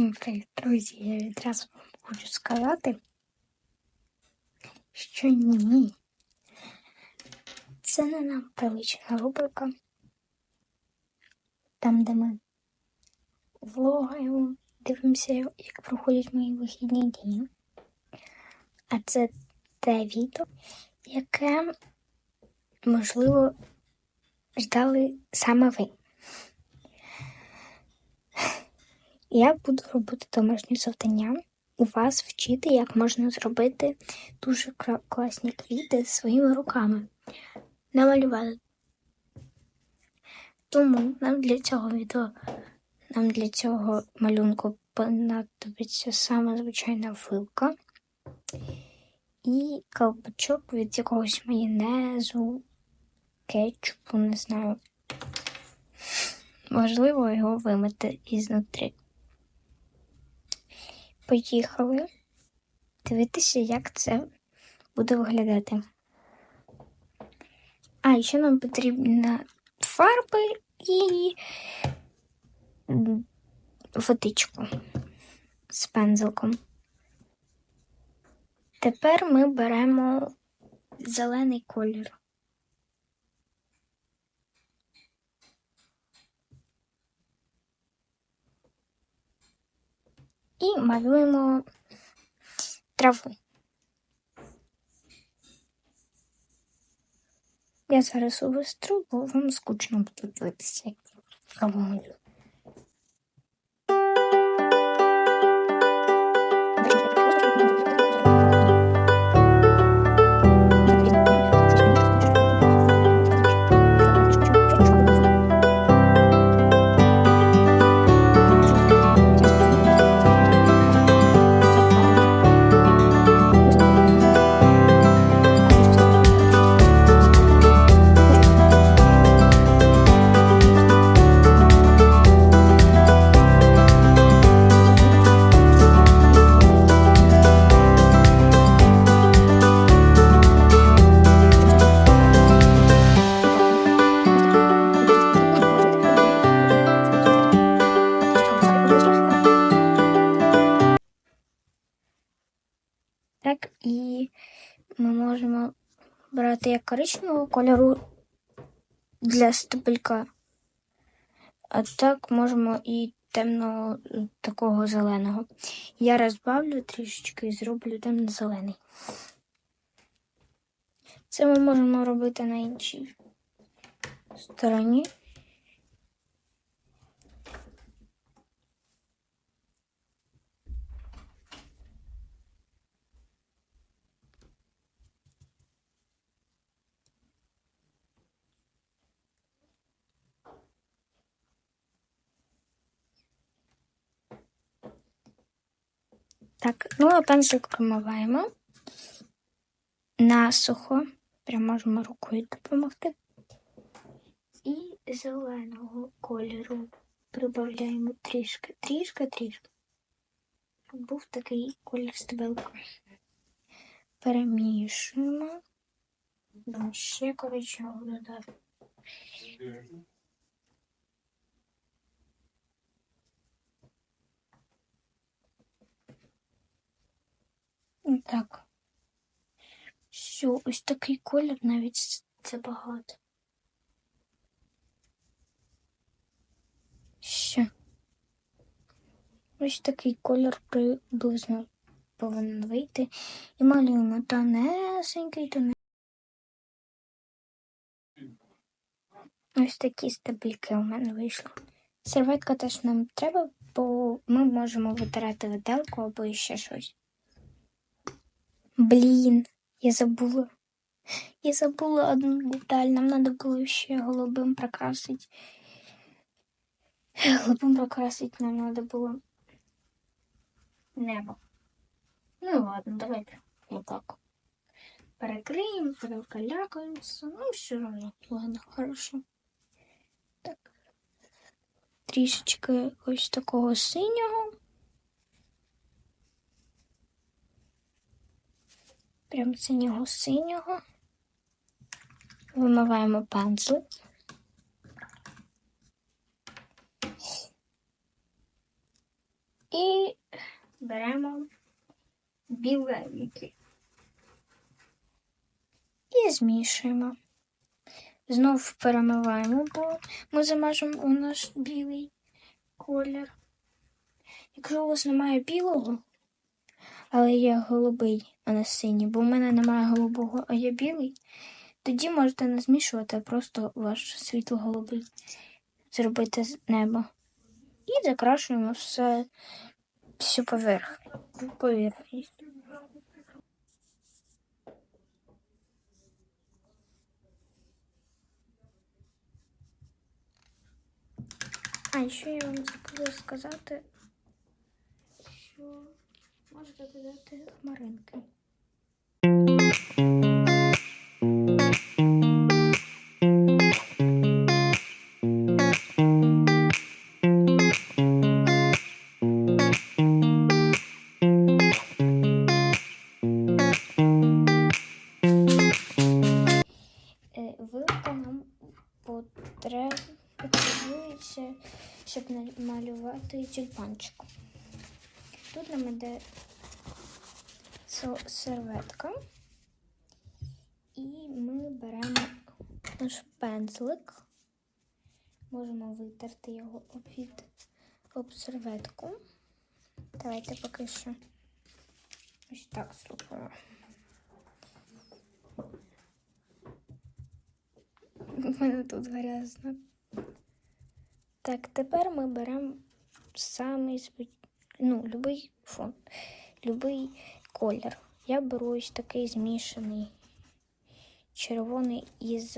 Всім привіт, друзі! Я відразу вам хочу сказати, що ні. Це не нам привична рубрика, там, де ми влогаємо, дивимося, як проходять мої вихідні дні. А це те відео, яке, можливо, ждали саме ви. Я буду робити домашні завдання і вас вчити, як можна зробити дуже класні квіти своїми руками. Намалювати. Тому нам для цього відео, нам для цього малюнку понадобиться саме звичайна вилка і колпачок від якогось майонезу, кетчупу, не знаю. Можливо, його вимити ізнутрі. Поїхали дивитися, як це буде виглядати. А, ще нам потрібна фарби і водичку з пензликом. Тепер ми беремо зелений колір. І малюємо траву. Я зараз увестру, бо вам скучно буде дивитися, як я траву малюю. Брати коричневого кольору для стебелька. А так можемо і темного такого зеленого. Я розбавлю трішечки і зроблю темно-зелений. Це ми можемо робити на іншій стороні. Так, ну пензлик промиваємо насухо. Прям можемо рукою допомогти. І зеленого кольору прибавляємо трішки, трішки, трішки. Був такий колір стебелка. Перемішуємо. Ще коричневого додати. Так. Все, ось такий колір навіть це багато. Ще. Ось такий колір приблизно повинен вийти. І малюємо тонесенький, тонесенький. Ось такі стабільки у мене вийшли. Серветка теж нам треба, бо ми можемо витирати виделку або ще щось. Блін, я забула. Я забула одну деталь. Нам треба було ще голубим прокрасити. Голубим прокрасити нам треба було небо. Ну ладно, давайте отак. Перекриємо, перекалякаємося. Ну, все одно, ладно, хорошо. Так. Трішечки ось такого синього. Прям синього синього. Вимиваємо пензлик. І беремо біленький. І змішуємо. Знов перемиваємо, бо ми замажемо у наш білий колір. Якщо у вас немає білого, але є голубий, а не синій, бо в мене немає голубого, а є білий, тоді можете не змішувати, а просто ваш світло-голубий зробити з неба. І закрашуємо все, всю поверх, поверхність. А ще я вам забула сказати, що можете додати хмаринки. Е, потребується, щоб намалювати тюльпанчик. Тут нам іде серветка. І ми беремо наш пензлик. Можемо витерти його від об серветку. Давайте поки що ось так зробимо. У мене тут грязно. Так, тепер ми беремо самий звич- ну, любий фон, любий колір. Я беру ось такий змішаний червоний із.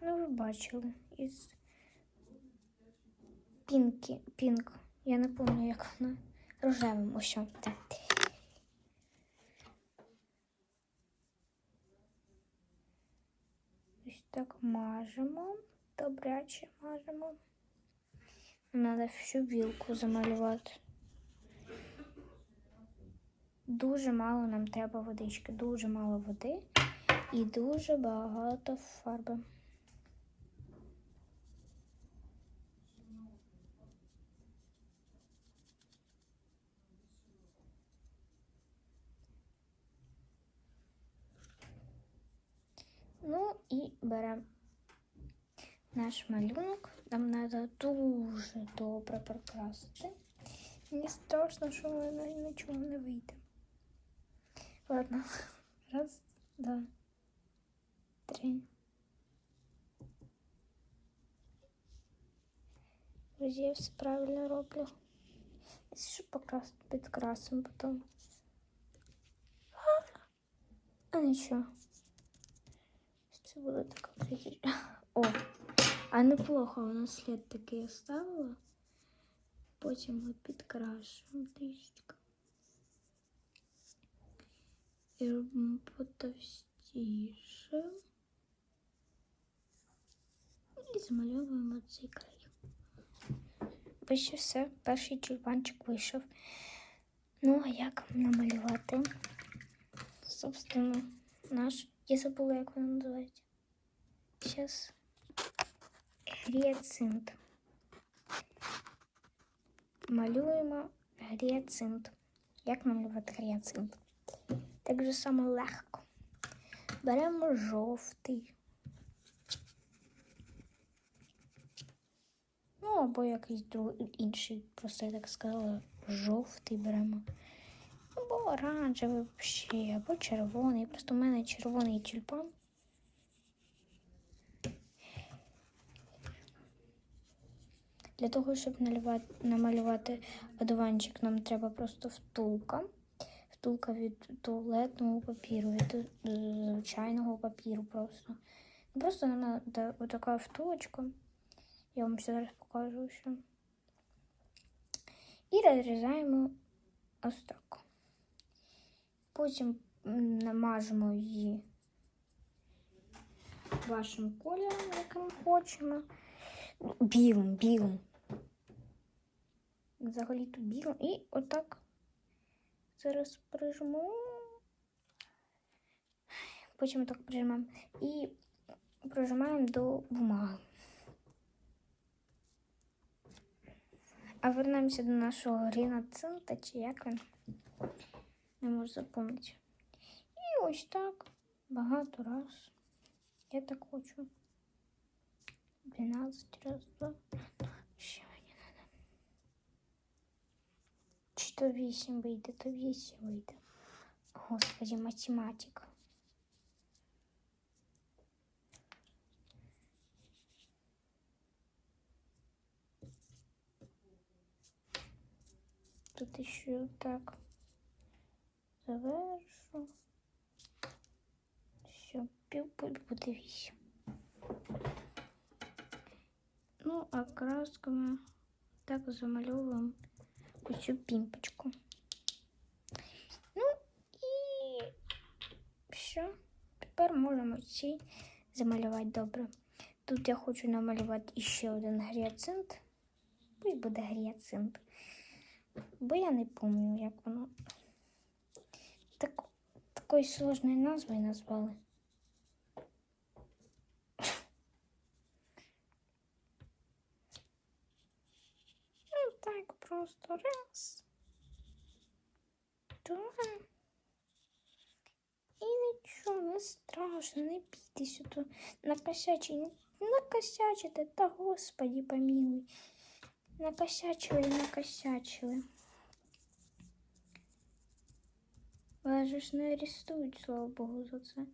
Ну, ви бачили, із пінки, пінк. Я не пам'ятаю, як вона. Рожевим ось. Так. Ось так мажемо, добряче мажемо. Треба всю білку замалювати. Дуже мало нам треба водички, дуже мало води і дуже багато фарби. Ну і беремо наш малюнок. Нам треба дуже добре прикрасити. Мені страшно, що в мене нічого не вийде. Ладно. Раз, два, три. Друзі, я все правильно роблю. Якщо що покрас підкрасимо потім. А нічого. Це буде така критична. О, А неплохо вона слід такий оставила. Потім ми підкрашуємо трішечки. І робимо потовстіше. І замальовуємо цей край. Ось все, перший тюльпанчик вийшов. Ну, а як намалювати? Собственно, наш. Я забула, як вона називається. Зараз. Гріацинт. Малюємо гріацинт. Як намалювати гріацинт? Так же само легко. Беремо жовтий. Ну, або якийсь друг, інший, просто я так сказала, жовтий беремо. Або оранжевий взагалі, або червоний. Просто в мене червоний тюльпан. Для того, щоб намалювати одуванчик, нам треба просто втулка. Втулка від туалетного папіру, від е, звичайного папіру просто. Просто нам треба отака втулочка. Я вам зараз покажу ще. І розрізаємо ось так. Потім намажемо її вашим кольором, яким хочемо. Білим, білим взагалі ту білу. І отак зараз прижму. Потім так прижимаємо і прижимаємо до бумаги. А вернемося до нашого ріноцинта, чи як він не можу запомнити. І ось так багато раз. Я так хочу. 12 раз, 2, 3, 4. То 8 вийде, то 8 вийде. Господи, математика. Тут еще так завершу. Все, буде вісім. Ну, а красками так замальовуємо оцю пімпочку. Ну і все. Тепер можемо ці замалювати добре. Тут я хочу намалювати ще один гріацинт. Пусть буде гріацинт. Бо я не пам'ятаю, як воно. Так, такої сложної назви назвали. просто раз. Два. І нічого, не страшно, не бійтеся тут накосячити. Накосячити, та господі помилуй. Накосячили і накосячили. Вас же ж не арестують, слава Богу, за це.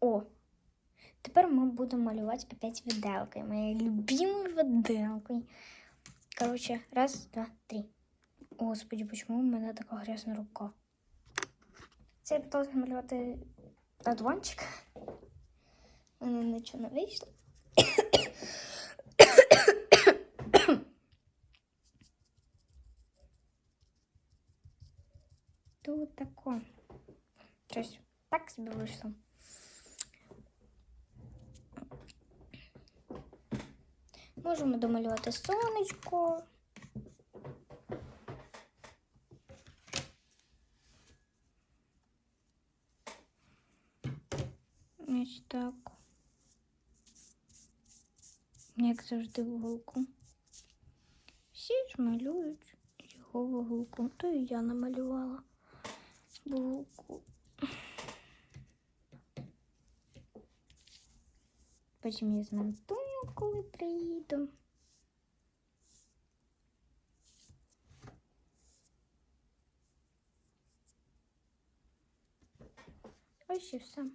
О! Тепер ми будемо малювати опять виделкою. Моєю любимою виделкою. Короче, раз, два, три. Господи, почему у мене така грязна рука? Це я пыталась малювати одуванчик. У мене нічого не вийшло. Тут тако. Щось так собі вийшло. Можемо домалювати сонечко. Ось так. Як завжди вуголку. Всі ж малюють його вуголку. То і я намалювала вуголку. Потім змонтую, коли приїду. Ось і все.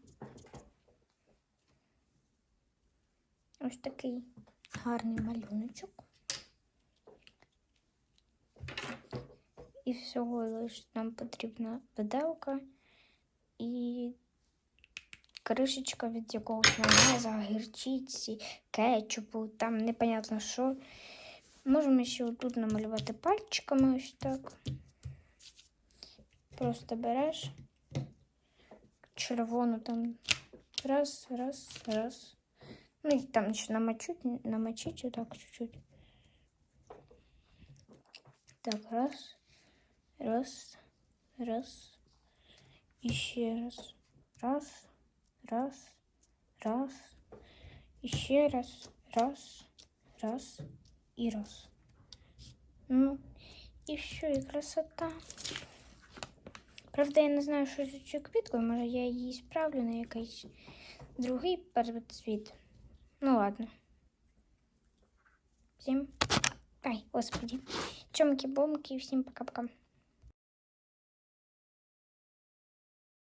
Ось такий гарний малюночок. І всього лише нам потрібна виделка і кришечка від якогось майонеза, гірчиці, кетчупу, там непонятно що. Можемо ще тут намалювати пальчиками ось так. Просто береш червону там раз, раз, раз. Ну и там еще намочить, намочить вот так чуть-чуть. Так, раз, раз, раз, еще раз, раз, раз, раз, еще раз, раз, раз и раз. Ну, и все, и красота. Правда, я не знаю, що з цією квіткою, може я її справлю на якийсь другий первоцвіт. Ну ладно. Всем. Ай, господи. Чомки-бомки. Всем пока-пока.